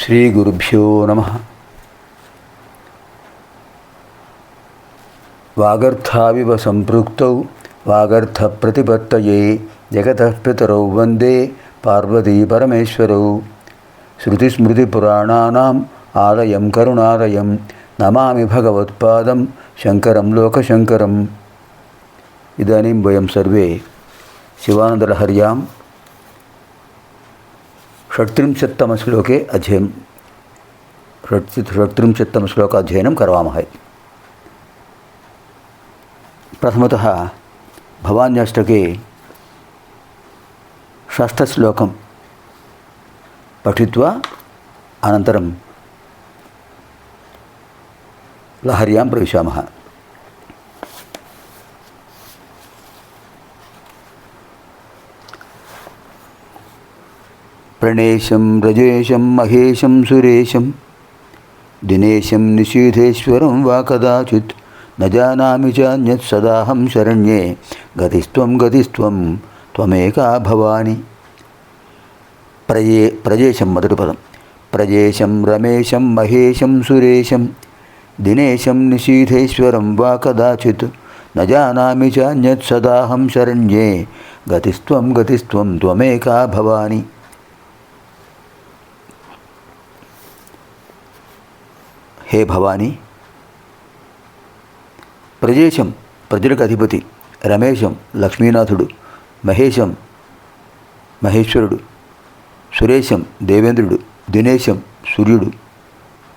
శ్రీ గురుభ్యో నమ. వాగర్థావివ సంపృక్తౌ వాగర్థ ప్రతిపత్తయే జగత పితరౌ వందే పార్వతీ పరమేశ్వరవు శృతిస్మృతిపురాణానాం ఆలయం కరుణాలయం. నమామి భగవత్పాదం శంకరం లోకశంకరం. ఇదానీం వయం సర్వే శివానందలహర్యాం షట్త్రింశత్తమశ్లోకే అధ్యయనం శ్లోక అధ్యయనం కరవామహే. ప్రథమత భవాన్యాష్టకే षष्ठश्लोकं पठित्वा अनन्तरं लहर्यां प्रविशामः। प्रणेशं, रजेशं, महेशं, सुरेशं, दिनेशं, निषीधेश्वरं वा कदाचित् न जानामि चान्यत् सदाहं शरण्ये। गतिस्त्वं गतिस्त्वं, त्वमेका भवानि। ప్రజే ప్రజేశం మొదటి పదం. ప్రజేశం రమేశం మహేశం సురేశం. దినేశం నిషీధేశ్వరం వా కదాచిత్. నజానామి చాన్యత్ సదాహం శరణ్యే. గతిస్త్వం గతిస్త్వం త్వమేకా భవాని. హే భవాని. ప్రజేశం ప్రజలకు అధిపతి. రమేశం లక్ష్మీనాథుడు. మహేశం మహేశ్వరుడు. సురేశం దేవేంద్రుడు దినేశం సూర్యుడు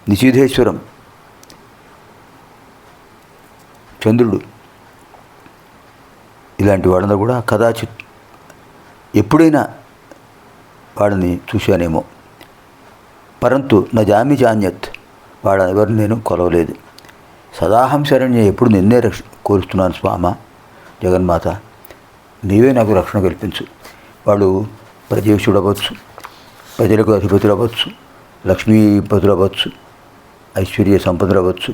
నిషిధేశ్వరం చంద్రుడు. ఇలాంటి వాళ్ళందరూ కూడా కదాచిత్ ఎప్పుడైనా వాళ్ళని చూశానేమో. పరంతు నా జామి జాన్యత్ వాడు ఎవరిని నేను కొలవలేదు. సదాహం శరణ్య ఎప్పుడు నిన్నే రక్ష కోరుస్తున్నాను స్వామ జగన్మాత నీవే నాకు రక్షణ కల్పించు. వాడు ప్రజేషుడు చూడవచ్చు. ప్రజలకు అధిపతులు అవ్వచ్చు లక్ష్మీపతులు అవ్వచ్చు ఐశ్వర్య సంపదలు అవ్వచ్చు.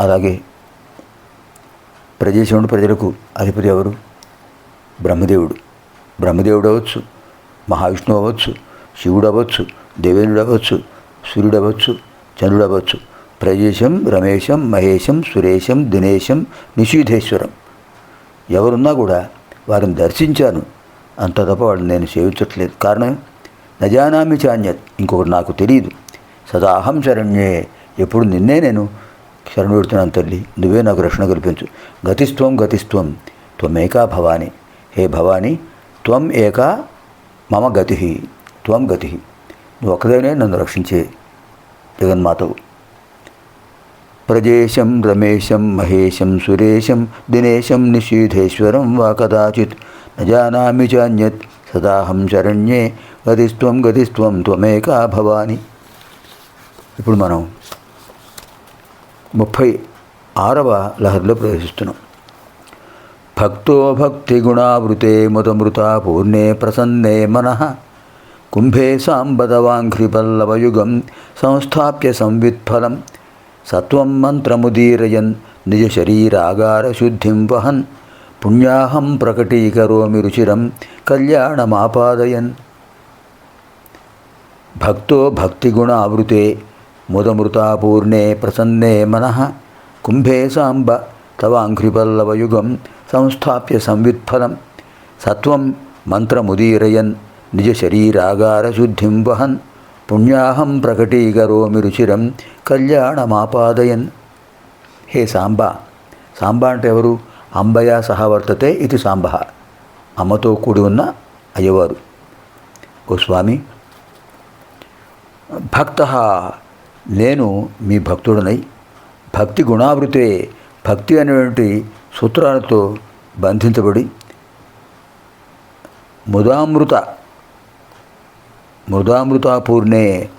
అలాగే ప్రజేశుడు ప్రజలకు అధిపతి ఎవరు? బ్రహ్మదేవుడు. బ్రహ్మదేవుడు అవ్వచ్చు మహావిష్ణువు అవ్వచ్చు శివుడు అవ్వచ్చు దేవేంద్రుడు అవ్వచ్చు సూర్యుడు అవ్వచ్చు చంద్రుడు అవ్వచ్చు. ప్రజేశం రమేశం మహేశం సురేశం దినేశం నిషీధేశ్వరం. ఎవరున్నా కూడా వారిని దర్శించాను. అంత తప్ప వాళ్ళని నేను సేవించట్లేదు. కారణం? నజానామి చాన్యత్. ఇంకొకటి నాకు తెలియదు సదా అహం శరణ్యే. ఎప్పుడు నిన్నే నేను శరణు పెడుతున్నాను తల్లి. నువ్వే నాకు రక్షణ కల్పించు. గతిస్త్వం గతిస్త్వం త్వమేకా భవాని. హే భవాని త్వం ఏకా మమ గతి. త్వం గతి. నువ్వు ఒక్కదైనా నన్ను రక్షించే జగన్మాతవు. ప్రజేశం రమేశం మహేశం సురేశం దినేశం నిషీధేశ్వరం వా కదాచిత్. నజానామి చాన్యత్. సదాహం శరణ్యే గతిస్త్వం గతిస్త్వం త్వమేకా భవాని. ఇప్పుడు మనం ముప్పై ఆరవ లహరిలో ప్రవేశిస్తున్నాం. భక్తో భక్తి గుణావృతే ముదమృత పూర్ణే ప్రసన్నే మన. కుంభే సాంబదవాంఘ్రిపల్లవయుగం సంస్థాప్య సంవిత్ఫలం. సత్వం మంత్రముదీరయన్ నిజ శరీరాగారశుద్ధిం వహన్. పుణ్యాహం ప్రకటీకరోమి రుచిరం కళ్యాణమాపాదయన్. భక్తో భక్తిగుణ ఆవృతే ముదమృతాపూర్ణే ప్రసన్నే మనః. కుంభే సాంబ తవాంఘ్రిపల్లవయుగం సంస్థాప్య సంవిత్ఫలం. సత్వం మంత్రముదీరయన్ నిజ శరీరాగారశుద్ధిం వహన్. పుణ్యాహం ప్రకటీకరోమి రుచిరం కళ్యాణమాపాదయన్. హే సాంబ సాంబ అంటే ఎవరు? అంబయా సహా వర్తతే ఇది సాంబ. అమ్మతో కూడి ఉన్న అయ్యవారు. ఓ స్వామి భక్త నేను మీ భక్తుడనై భక్తి గుణావృతే భక్తి అనేటువంటి సూత్రాలతో బంధించబడి ముదామృత మృదామృతాపూర్ణే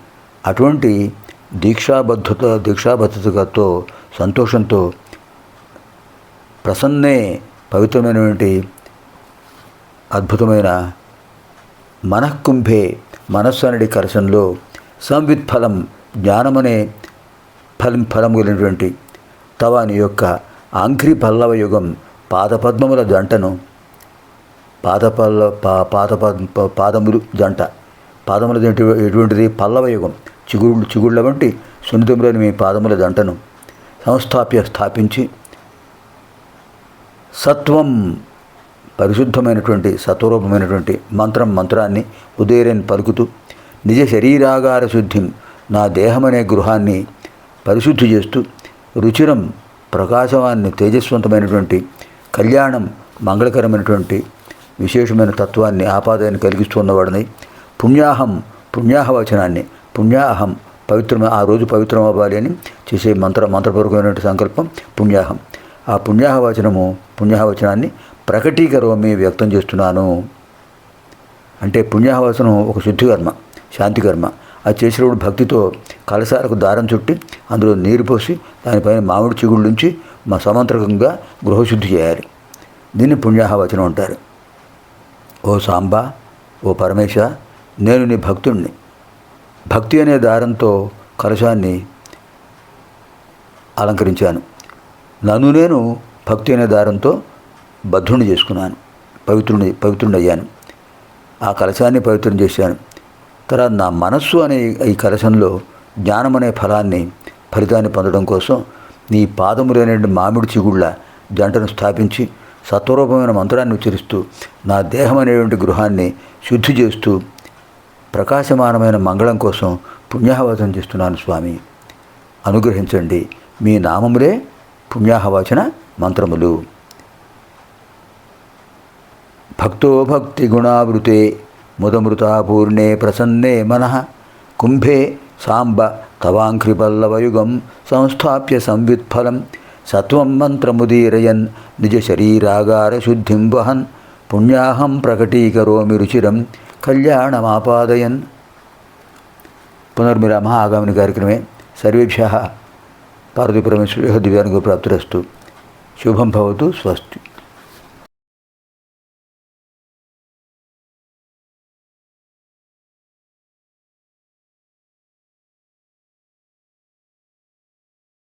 అటువంటి దీక్షాబద్ధత దీక్షాబద్ధతతో సంతోషంతో ప్రసన్నే పవిత్రమైనటువంటి అద్భుతమైన మనఃకుంభే మనస్సు అనడి సంవిత్ ఫలం జ్ఞానమనే ఫలం ఫలం కలిగినటువంటి తవాని యొక్క ఆంఘ్రి పల్లవ యుగం పాదపద్మముల జంటను పాదపల్ల పా పాదపద్ పాదములు జంట పాదముల జంట ఎటువంటిది? పల్లవ యుగం. చిగుళ్ళు చిగుళ్ళ వంటి సున్నితములని మీ పాదముల జంటను సంస్థాప్య స్థాపించి సత్వం పరిశుద్ధమైనటువంటి సత్వరూపమైనటువంటి మంత్రం మంత్రాన్ని ఉదయరని పలుకుతూ నిజ శరీరాగార శుద్ధిం నా దేహమనే గృహాన్ని పరిశుద్ధి చేస్తూ రుచిరం ప్రకాశవాన్ని తేజస్వంతమైనటువంటి కళ్యాణం మంగళకరమైనటువంటి విశేషమైన తత్వాన్ని ఆపాదాన్ని కలిగిస్తున్నవాడిని పుణ్యాహం పుణ్యాహవచనాన్ని పుణ్యాహం పవిత్రమ ఆ రోజు పవిత్రం అవ్వాలి అని చేసే మంత్ర మంత్రపూర్వకమైనటువంటి సంకల్పం పుణ్యాహం. ఆ పుణ్యాహవచనము పుణ్యాహవచనాన్ని ప్రకటీకరోమి వ్యక్తం చేస్తున్నాను. అంటే పుణ్యాహవచనం ఒక శుద్ధి కర్మ శాంతి కర్మ అది చేసినప్పుడు భక్తితో కలశాలకు దారం చుట్టి అందులో నీరు పోసి దానిపైన మామిడి చిగుళ్ళు నుంచి మా సమంత్రకంగా గృహశుద్ధి చేయాలి. దీన్ని పుణ్యాహవచనం అంటారు. ఓ సాంబా ఓ పరమేశ నేను నీ భక్తుణ్ణి. భక్తి అనే దారంతో కలశాన్ని అలంకరించాను. నన్ను నేను భక్తి అనే దారంతో బద్ధుణ్ణి చేసుకున్నాను. పవిత్రుని పవిత్రుడయ్యాను ఆ కలశాన్ని పవిత్రం చేశాను. తర్వాత నా మనస్సు అనే ఈ కలశంలో జ్ఞానం అనే ఫలాన్ని ఫలితాన్ని పొందడం కోసం నీ పాదములైన మామిడి చిగుళ్ళ జంటను స్థాపించి సత్వరూపమైన మంత్రాన్ని ఉచ్చరిస్తూ నా దేహం అనేటువంటి గృహాన్ని శుద్ధి చేస్తూ ప్రకాశమానమైన మంగళం కోసం పుణ్యాహవచనం చేస్తున్నాను స్వామి. అనుగ్రహించండి. మీ నామములే పుణ్యాహవచన మంత్రములు. భక్తో భక్తి గుణావృతే ముదమృతాపూర్ణే ప్రసన్నే మనః. కుంభే సాంబ తవాంఘ్రిపల్లవయుగం సంస్థాప్య సంవిత్ఫలం. సత్వం మంత్రముదీరయన్ నిజ శరీరాగార శుద్ధిం వహన్. పుణ్యాహం ప్రకటీకరోమి రుచిరం కళ్యాణమాపాదయన్. పునర్మిరామ ఆగామిని కార్యక్రమే. సర్వేభ్య. పార్వతీ పార్వతీపరమేశ్వర దివ్యానుగ్రహ ప్రాప్తిరస్తు శుభం భవతు స్వస్తి.